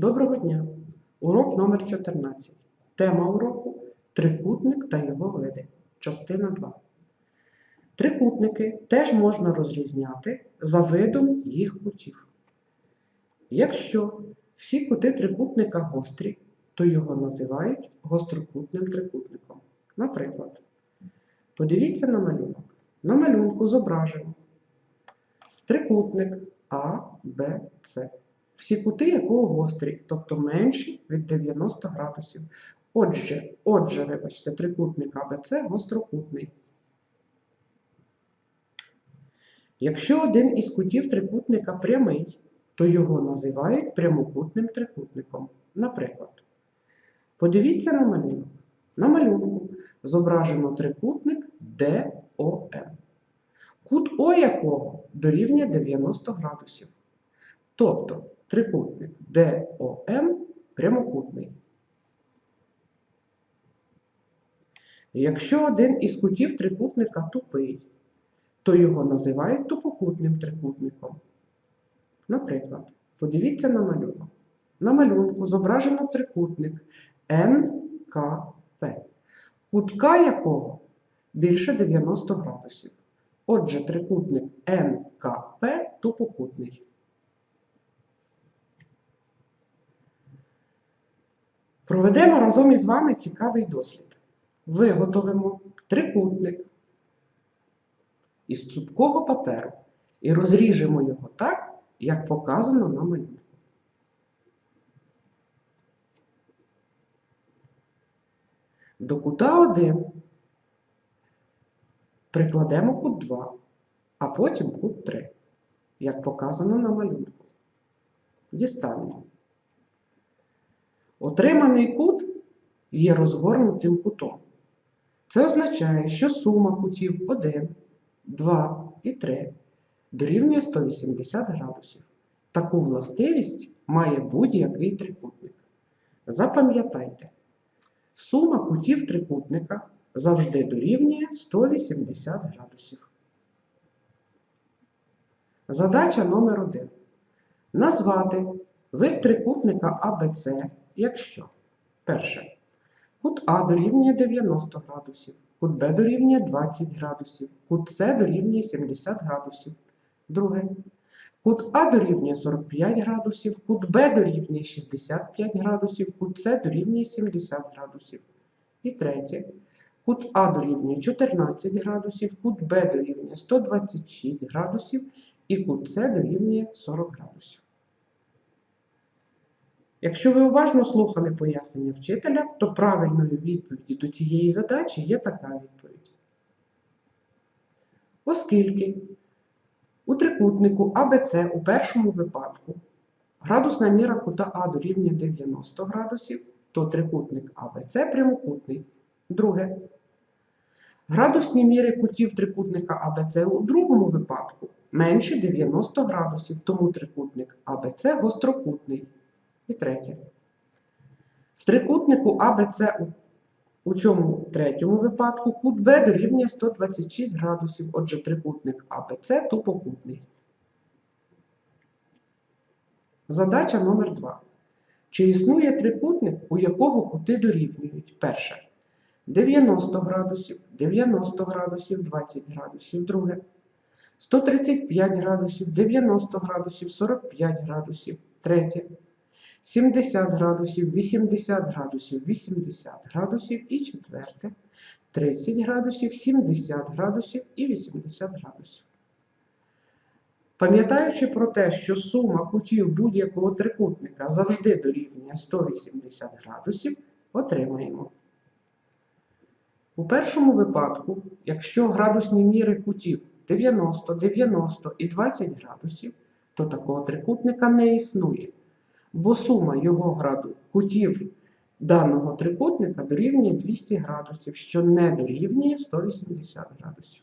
Доброго дня! Урок номер 14. Тема уроку Трикутник та його види. Частина 2. Трикутники теж можна розрізняти за видом їх кутів. Якщо всі кути трикутника гострі, то його називають гострокутним трикутником. Наприклад, подивіться на малюнок. На малюнку зображено трикутник А, Б, С всі кути якого гострі, тобто менші від 90 градусів. Отже, отже, вибачте, трикутник АБЦ гострокутний. Якщо один із кутів трикутника прямий, то його називають прямокутним трикутником. Наприклад, подивіться на малюнок. На малюнку зображено трикутник ДОМ, кут О якого дорівнює 90 градусів. Тобто трикутник ДОМ прямокутний. Якщо один із кутів трикутника тупий, то його називають тупокутним трикутником. Наприклад, подивіться на малюнок. На малюнку зображено трикутник НКП, кутка якого більше 90 градусів. Отже, трикутник НКП тупокутний. Проведемо разом із вами цікавий дослід. Виготовимо трикутник із цупкого паперу і розріжемо його так, як показано на малюнку. До кута 1 прикладемо кут 2, а потім кут 3, як показано на малюнку. Дістанемо. Отриманий кут є розгорнутим кутом. Це означає, що сума кутів 1, 2 і 3 дорівнює 180 градусів. Таку властивість має будь-який трикутник. Запам'ятайте, сума кутів трикутника завжди дорівнює 180 градусів. Задача номер 1. Назвати вид трикутника АБЦ якщо перше. Кут А дорівнює 90 градусів, кут Б дорівнює 20 градусів, кут С дорівнює 70 градусів. Друге. Кут А дорівнює 45 градусів, кут Б дорівнює 65 градусів, кут С дорівнює 70 градусів. І третє. Кут А дорівнює 14 градусів, кут Б дорівнює 126 градусів і кут С дорівнює 40 градусів. Якщо ви уважно слухали пояснення вчителя, то правильною відповіддю до цієї задачі є така відповідь. Оскільки у трикутнику АБЦ у першому випадку градусна міра кута А дорівнює 90 градусів, то трикутник АБЦ прямокутний. Друге. Градусні міри кутів трикутника АБЦ у другому випадку менше 90 градусів, тому трикутник АБЦ гострокутний. І третє. В трикутнику АБЦ у, цьому третьому випадку кут Б дорівнює 126 градусів, отже, трикутник АБЦ тупокутний. Задача номер 2. Чи існує трикутник, у якого кути дорівнюють? Перше. 90 градусів, 90 градусів, 20 градусів. Друге. 135 градусів, 90 градусів, 45 градусів. Третє. 70 градусів, 80 градусів, 80 градусів і четверте 30 градусів, 70 градусів і 80 градусів. Пам'ятаючи про те, що сума кутів будь-якого трикутника завжди дорівнює 180 градусів, отримаємо. У першому випадку, якщо градусні міри кутів 90, 90 і 20 градусів, то такого трикутника не існує бо сума його граду кутів даного трикутника дорівнює 200 градусів, що не дорівнює 180 градусів.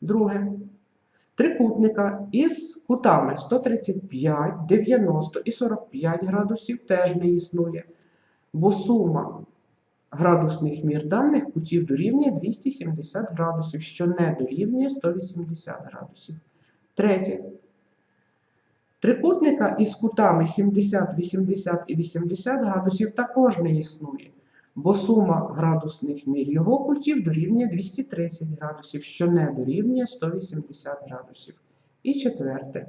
Друге. Трикутника із кутами 135, 90 і 45 градусів теж не існує, бо сума градусних мір даних кутів дорівнює 270 градусів, що не дорівнює 180 градусів. Третє. Трикутника із кутами 70, 80 і 80 градусів також не існує, бо сума градусних мір його кутів дорівнює 230 градусів, що не дорівнює 180 градусів. І четверте.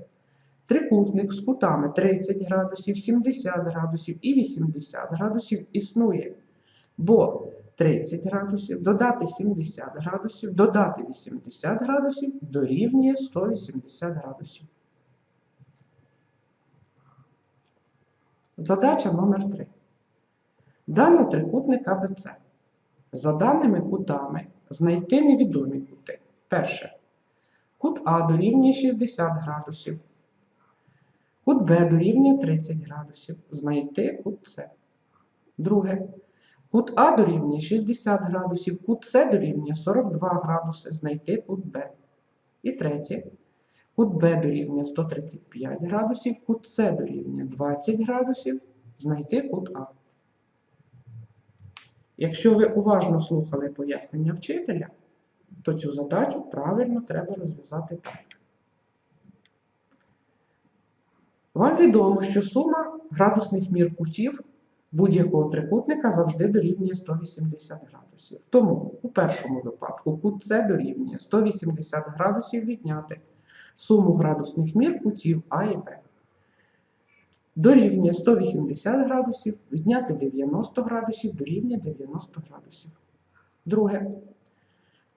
Трикутник з кутами 30 градусів, 70 градусів і 80 градусів існує, бо 30 градусів додати 70 градусів, додати 80 градусів дорівнює 180 градусів. Задача номер 3. Дано трикутник АБЦ. За даними кутами знайти невідомі кути. Перше. Кут А дорівнює 60 градусів. Кут Б дорівнює 30 градусів. Знайти кут С. Друге. Кут А дорівнює 60 градусів, кут С дорівнює 42 градуси. Знайти кут Б. І третє. Кут Б дорівнює 135 градусів, кут С дорівнює 20 градусів. Знайти кут А. Якщо ви уважно слухали пояснення вчителя, то цю задачу правильно треба розв'язати так. Вам відомо, що сума градусних мір кутів будь-якого трикутника завжди дорівнює 180 градусів. Тому у першому випадку кут С дорівнює 180 градусів відняти суму градусних мір кутів А і Б. Дорівнює 180 градусів, відняти 90 градусів, дорівнює 90 градусів. Друге.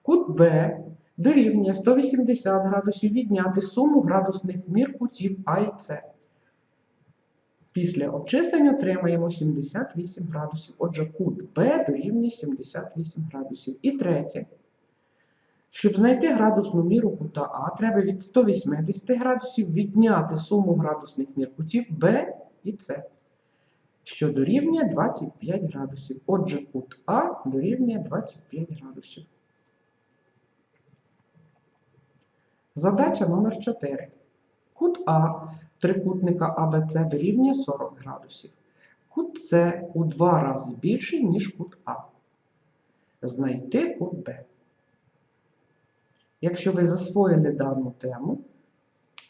Кут Б дорівнює 180 градусів відняти суму градусних мір кутів А і С. Після обчислення отримаємо 78 градусів. Отже, кут Б дорівнює 78 градусів. І третє. Щоб знайти градусну міру кута А, треба від 180 градусів відняти суму градусних мір кутів Б і С, що дорівнює 25 градусів. Отже, кут А дорівнює 25 градусів. Задача номер 4. Кут А трикутника АБЦ дорівнює 40 градусів. Кут С у два рази більший, ніж кут А. Знайти кут Б. Якщо ви засвоїли дану тему,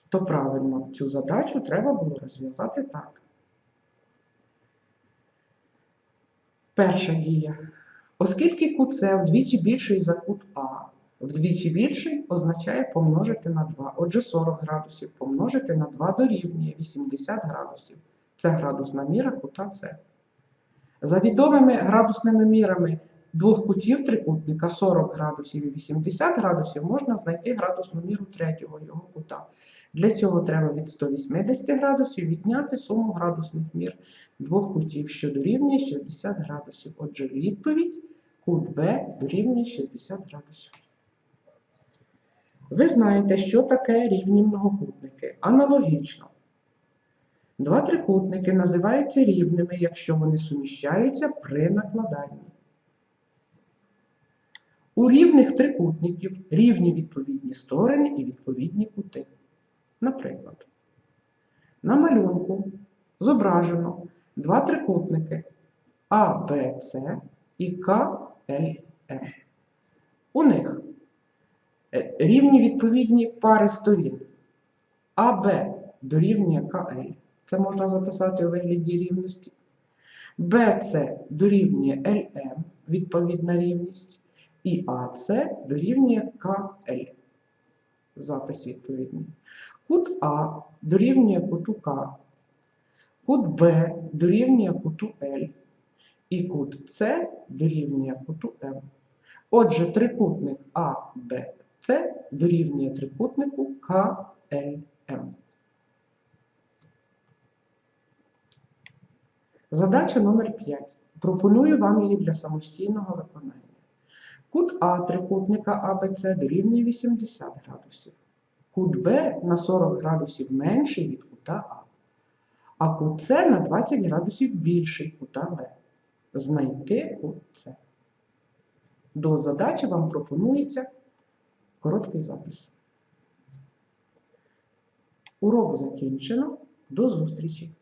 то правильно цю задачу треба було розв'язати так. Перша дія. Оскільки кут С вдвічі більший за кут А, вдвічі більший означає помножити на 2. Отже, 40 градусів помножити на 2 дорівнює 80 градусів. Це градусна міра кута С. За відомими градусними мірами двох кутів трикутника 40 градусів і 80 градусів можна знайти градусну міру третього його кута. Для цього треба від 180 градусів відняти суму градусних мір двох кутів, що дорівнює 60 градусів. Отже, відповідь кут Б дорівнює 60 градусів. Ви знаєте, що таке рівні многокутники. Аналогічно. Два трикутники називаються рівними, якщо вони суміщаються при накладанні. У рівних трикутників рівні відповідні сторони і відповідні кути. Наприклад, на малюнку зображено два трикутники А, Б, С і К, Л, М. У них е, рівні відповідні пари сторін. АБ дорівнює КЛ. Це можна записати у вигляді рівності. БЦ дорівнює ЛМ, відповідна рівність. І АС дорівнює КЛ. Запис відповідний. Кут А дорівнює куту К. Кут Б дорівнює куту Л. І кут С дорівнює куту М. Отже, трикутник АБЦ дорівнює трикутнику КЛМ. Задача номер 5. Пропоную вам її для самостійного виконання. Кут А трикутника АБЦ дорівнює 80 градусів. Кут Б на 40 градусів менший від кута А. А кут С на 20 градусів більший кута Б. Знайти кут С. До задачі вам пропонується короткий запис. Урок закінчено. До зустрічі!